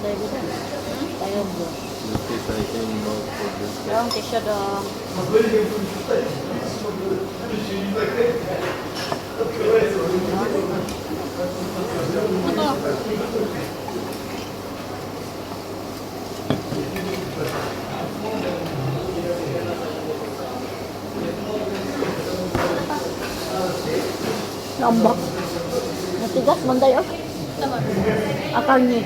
Kahit ang gusto tayo dito. Tayo mo. This is I can go for this. Yung tissue dong. Lambak. Natigas man tayo. Akal niya.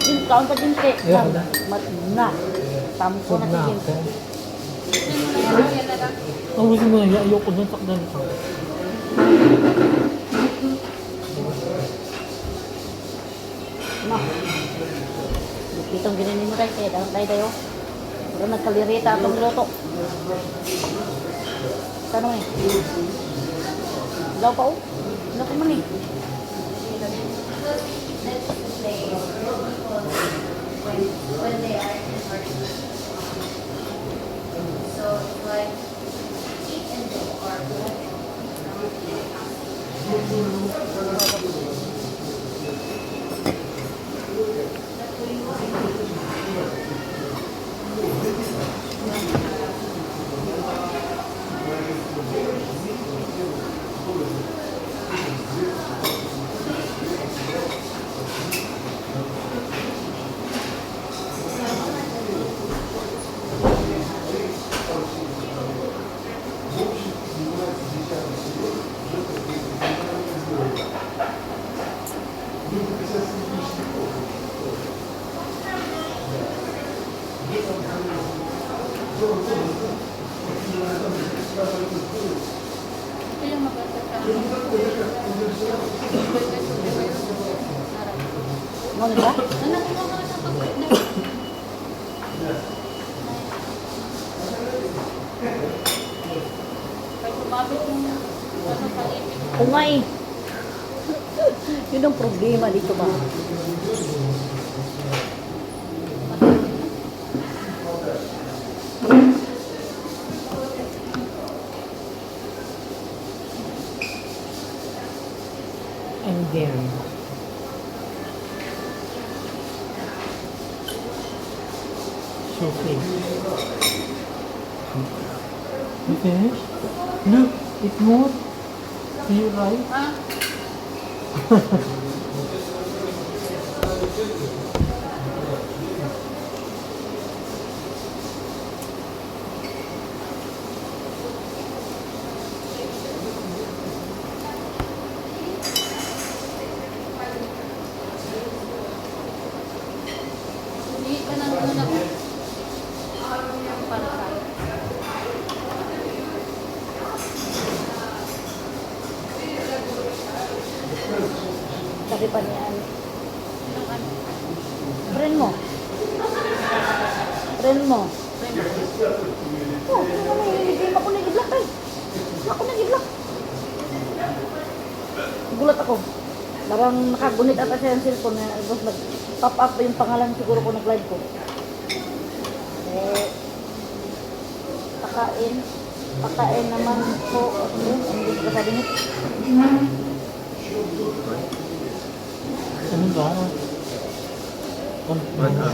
Din kaon pa din kay. Ayaw na. Mat na. Tampo na ako. Ang gusto mo na, ayoko na takdan ko. Ma. Kitong ginanin mo tayo. Kaya tayo tayo. Pero nagkalirita atong luto. Tanong eh. Daw pa oh. Ano ko man eh. When they are in party. So like eat and go or Mo ba? Umay. Yun ang problema dito ba? And then, Sophie. You finished? Look, it moved. See you right? Hindi Nakagunit ata siya yung cellphone na tapos nag-pop up yung pangalan siguro ko nag-live ko. Eh, pakain. Pakain naman po. Ano, hindi ko sabi niya. Ano ba?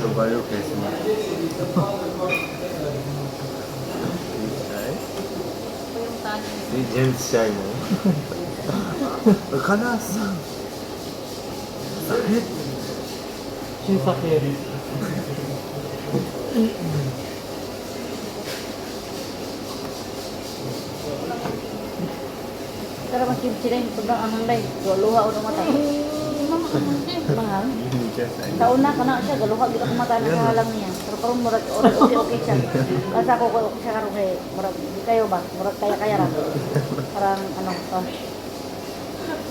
Bio Christmas? Ito yung tani. Si James Shy mo. Kanas! Siya sa carry. Pero mas sila yung pagdang ang handay. Luha o namatay. Mahal. Sa una ka na siya, galuha gito kumata na sa halang niya. Pero karon murag okay okay siya. Kasi ako ko siya karon kay murag kayo ba? Kaya kaya ra. Parang ano.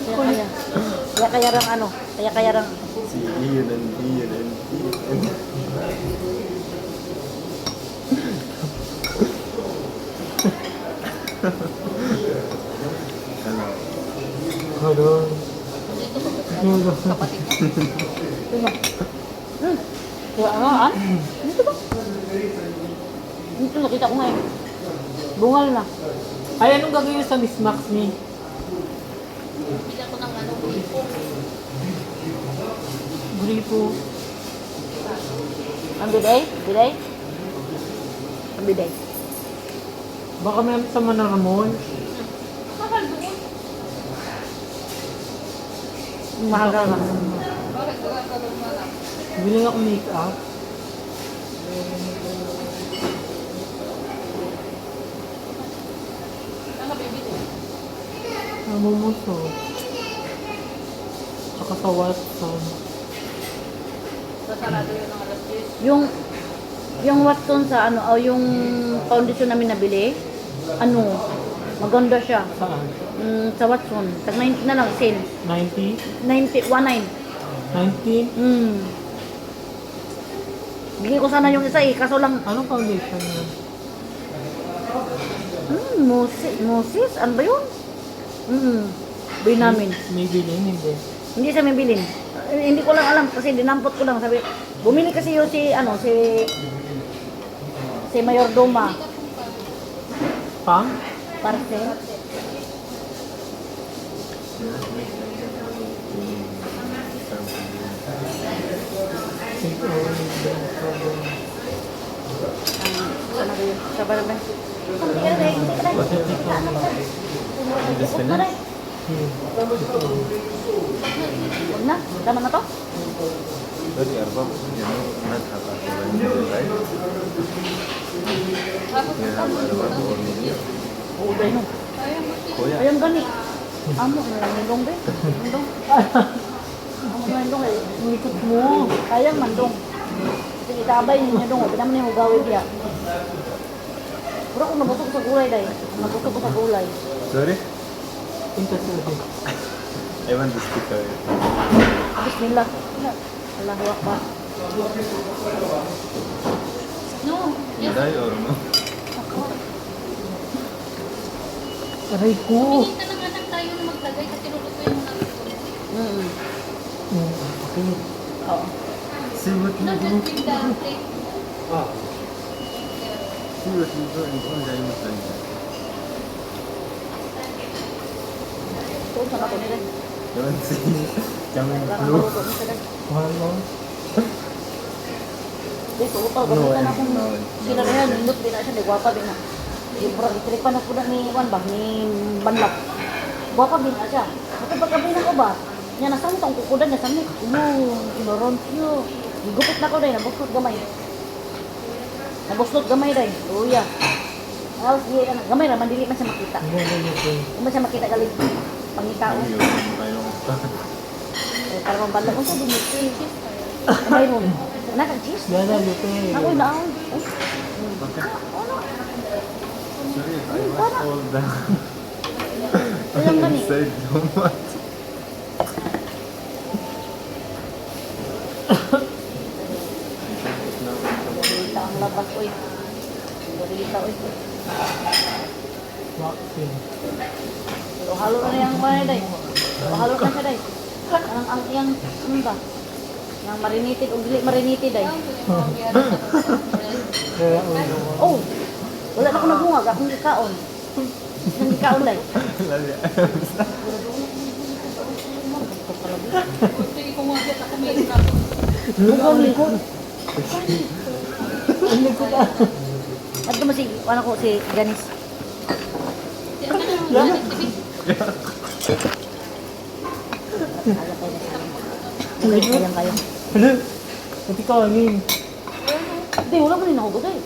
Kaya kaya. Kaya kaya rang ano? Kaya kaya rang... Si Ian and Ian and Ian. Hello. Hello. Hello. Kapatid. Diba? Hmm. Diba ano? Ah? An? Dito ba? Dito nakita ko ngayon. Eh. Bungal na. Ay, anong gagawin sa Miss Max ni? Gripo. Ang biday? Biday? Ang biday. Baka may sa Manaramon. Mahal doon. Mahal ka na. Bakit ba ka doon mahal? Bili ako make-up. Saan ka bibili? Namumuso. Tsaka sa Watson. Sasarado yun ng alas 10. Yung yung Watson sa ano, o yung foundation namin nabili, ano, maganda siya. Saan? Mm, sa Watson. Tag 90 na lang, sale. 90? 90, 19. 90? Mm. Bigyan ko sana yung isa eh, kaso lang, Anong foundation yun? hmm, Moses, Moses, ano ba yun? Hmm, bilhin namin. May bilhin, hindi. Hindi sa may bilhin. Eh, hindi ko lang alam kasi dinampot ko lang. Sabi, bumili kasi yun si, ano, si, si Mayordoma. Pang? Parce. Think or problem. Ba. Hmm. Huwag na. Tama na to? Sorry, Arba, you know, not have Arba, right? You have Arba or Milo. Oo, dahil no. Kuya. Ayun gani. Amo be. Yung dong. Amo dong eh. Ikot mo. Kayang mandong. Sige, tabay ninyo dong. Huwag naman yung ugawin diya. Pero kung nabusog sa gulay, day. Nabusog ko sa gulay. Sorry? Pinta sa I want the sticker. Bismillah. Allahu Akbar. No. Yes. Did I or no? Aray ko. Pinita na nga lang tayo na maglagay kasi lulutuin mo natin ito. Mm. Hmm. Okay. Oo. See what you Not do. plate. See what you do and I must like that. Tuon sa nato nila. Wala kang blue? Mahal mo. Di, tuto. Gamitan na akong sila na yan. Nindot din na din na. Di, bro, itripan na po na ni, Juan ba? Ni Banlap. Gwapa din na siya. Ito pagkabi na ko ba? Niya nasang itong kukudan niya sa mik. Ulo, inoron siyo. Gigupit na ko day. Nabustot gamay. Nabustot gamay day. Luya. Alas, di, ano, gamay naman. Dili man siya makita. Na lutuin. Hindi man siya makita galing. Pangitao. Don't Eh, para mabala ko sa dumitin. Mayroon. Nakang cheese. Hindi na lutuin. Ako na ako. Sorry, I want all the Alam ka ni. inside so much. Balita ang labas, oy. Balita, oy. Vaccine. Pero halo na yung mga day. Halo na siya day. Ang ang iyang ano ba? Yang marinated o dili marinated day. Oh. Wala na ko nabungag, akong gikaon. Nang gikaon day. Tapos. Bugong likod. Ang likod ah. At mo si ano ko si Janice. Ano na. Sige. Ala kayo na sa amin. Ulit kayo. Hala. Pati ka angin. Hindi, wala mo rin ako day.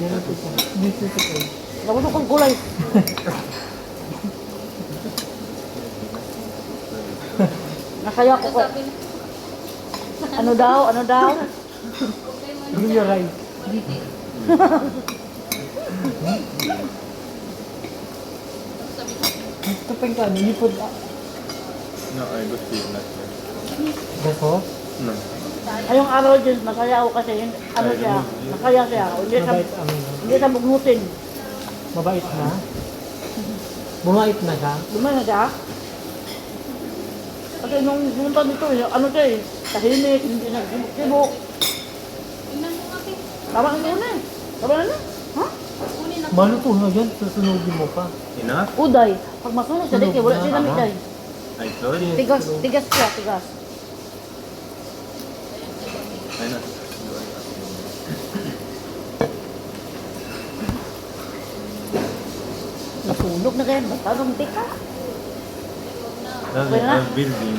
Yan ang tuto. Dito sa kayo. Nabusok kong gulay. Nakaya ko ko. Ano daw? Ano daw? Mo Bring your right. Na. Dito pa yung kanin. Lipod ah. No, I got feel like that. No. Ayong araw din, masaya ako kasi yun, ano siya, masaya siya. Hindi Mabait ang ano. hindi sa bugnutin. Mabait na. Bumait na siya. Lumay na siya. Kasi nung pumunta dito, eh, ano siya eh, tahimik, hindi na. Tingnan mo kasi. Tama na yun eh. Tama na na. Na. Maluto na yan, susunugin mo pa. Enough? Uday. Pag masunog siya, dito, wala siya lamig day. I told you. Tigas, tigas siya, tigas. I know. Nasunog na kayo, basta rumtik ka. That's na. a building.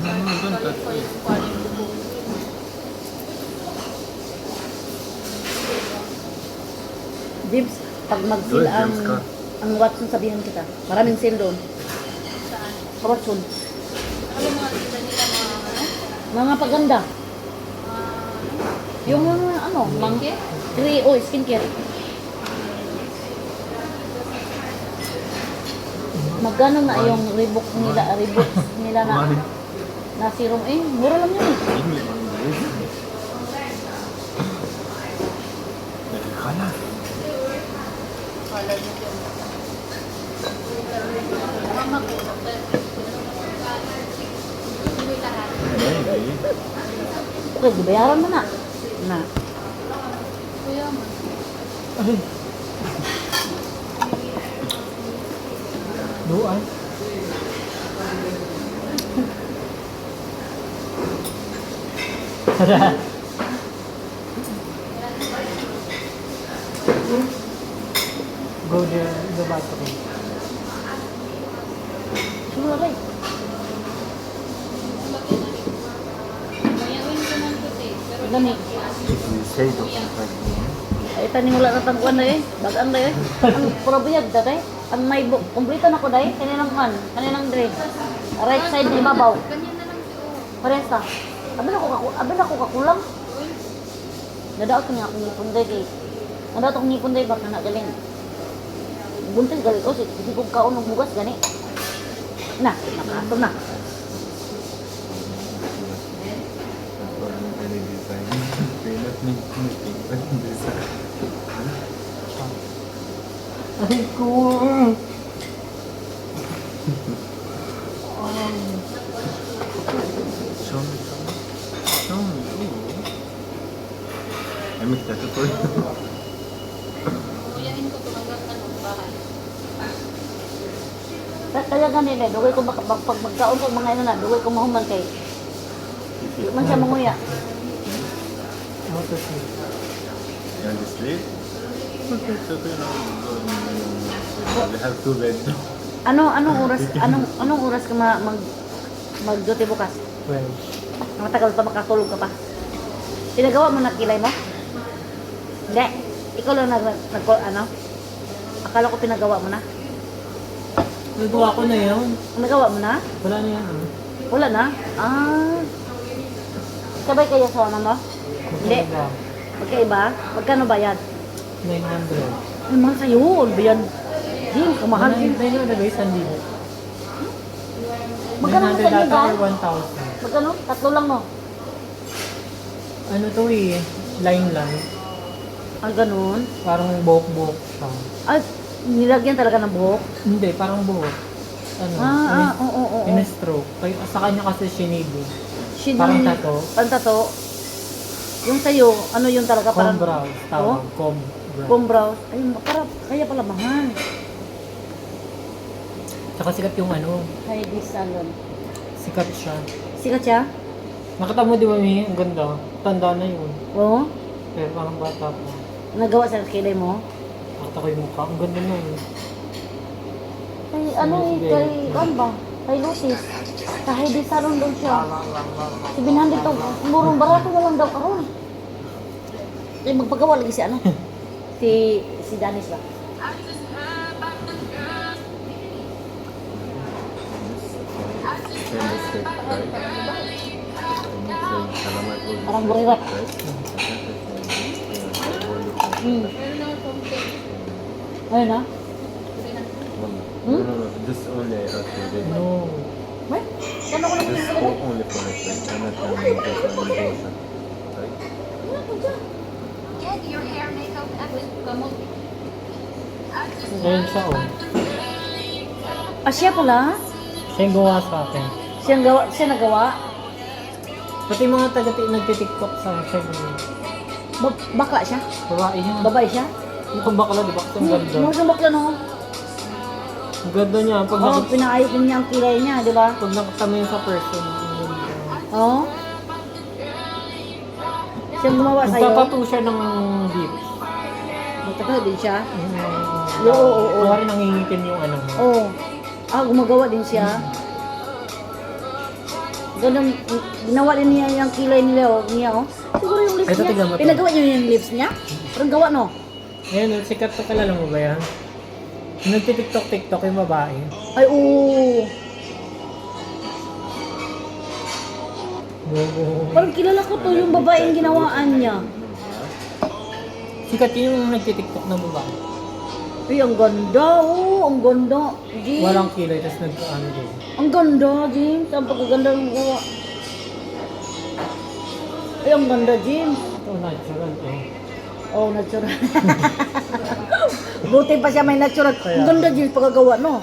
No, no, don't touch For it. James, pag mag-seal Good, ang, James ka. ang Watson, sabihin kita. Maraming seal doon. Saan? Sa Watson. Ano yung mga tinda nila mga ano? Mga paganda. Ah, Yung mga ano, mang Skincare? Three, oh, skincare. Magkano na yung Reebok nila, Reebok nila na, na serum? Eh, mura lang yun eh. Okay, bayaran mo na. Na. Kuya mo. Ay. Doon. Tara. Go there in the bathroom. Ko Dami. If you say like Ay, tani wala na tagpuan na eh. Bagaan na eh. Ang probiyag da eh. Ang may kumplito na ko dahil. Kaninang man. Kaninang dre. Right side ni babaw. Paresa. Abi na ko kaku abi na ko kakulang. Nadaot ko nga akong ngipon day kay. Nadaot akong ngipon day baka na galing. Buntis gali ko si hindi ko kaon ng bugas gani. Na, nakato na. Ay ko. Show me, show me. Show me. Ooh. I make that for Ganun eh, dugay ko baka pag pag magkaon ko mga ano na, dugay ko mahuman kay. Di man siya manguya. Sleep? You want to sleep? Okay, now. We have two beds. Ano anong oras anong anong oras ka ma, mag mag-duty bukas? Well, Matagal pa makatulog ka pa. Pinagawa mo na kilay mo? Hindi. Ikaw lang nag, nag ano? Akala ko pinagawa mo na. Nagawa ko na yun. Nagawa mo na? Wala na yan. ah. Wala na? Ah. Sabay kaya sa ano mo? Hindi. Magkano ba? Magkaiba? Magkano bayad? 900. Ay, mahal sa'yo. Bayad. Jim, kamahal Ano din. yung yung nagay sandi? Magkano sa 900 inyo, ata or 1,000. Magkano? Tatlo lang, no? Ano to eh, line lang. Ah, ganun. Parang buhok-buhok siya. Ay, nilagyan talaga ng buhok. Hindi, parang buhok. Ano, Ah, ah, oo, oo, oo. in-stroke. Kaya sa kanya kasi shinidi. Shin- Parang tato. Parang tato. Yung sa'yo, ano yung talaga Comb parang... brows. Tawag, comb brows. Comb brows. Ay, para, kaya pala mahal. Tsaka sikat yung ano, Heidi Salon. sikat siya. Sikat siya? Nakita mo di ba, Mi? Ang ganda. Tanda na yun. Oo. Pero parang bata pa. Nagawa sa kilay mo. Nakita ko yung mukha. Ang ganda na yun. Kay ano eh, kay ano ba? Kay Lucis. Sa Heidi Salon doon siya. 700 to. Murong barato na lang daw karon. Eh, magpagawa lagi si ano? si si Danis ba? Parang burirat. Hmm. Meron na ako complete. Ayun na. No, no, no, this only I asked you. No. May? Kano ko lang yung o- only for my friend. I'm not coming to celebration. Right? Get your hair makeup at Kamot. Ayun siya, oh. Ah, siya pala? Siya yung gawa sa akin. Siya, ang gawa, siya nagawa? Pati mga taga nagtitiktok sa siya yung Ba- bakla siya? babae yun. Babae siya? Mukhang bakla, di ba? Kasi ang ganda. Siyang bakla, no? Ang ganda niya. Pag, Oo, oh, nakita, pinaayos din niya ang kilay niya, di ba? pag nakita mo yun sa person, ang ganda. Oo. Siyang gumawa sa'yo? Nagtatattoo siya ng lips. Magtatawa din siya? Oo, oo, oo. Kuwari nangingitim yung ano mo. Oo. Ah, gumagawa din siya. Ganun, ginawa din niya yung kilay nila, oh, niya, oh. Siguro yung lips Ito, tignan mo niya. to. Pinagawa niya yung lips niya? Parang gawa, no? Oh, sikat to kalala mo ba yan? Nagtitiktok-tiktok yung babae. Ay, oo. Bobo. Parang kilala ko to yung babaeng ginawaan niya. Sikat yun yung nagtitiktok na babae. Ay, ang ganda, oh. Ang ganda. Jim. Walang kilay, tapos nag-ano din. Ang ganda, James. Ang pagkaganda ng gawa. Ay, ang ganda, James. Ito, natural to. Oh, natural. Buti pa siya may natural. Ang ganda, James, pagkagawa, no?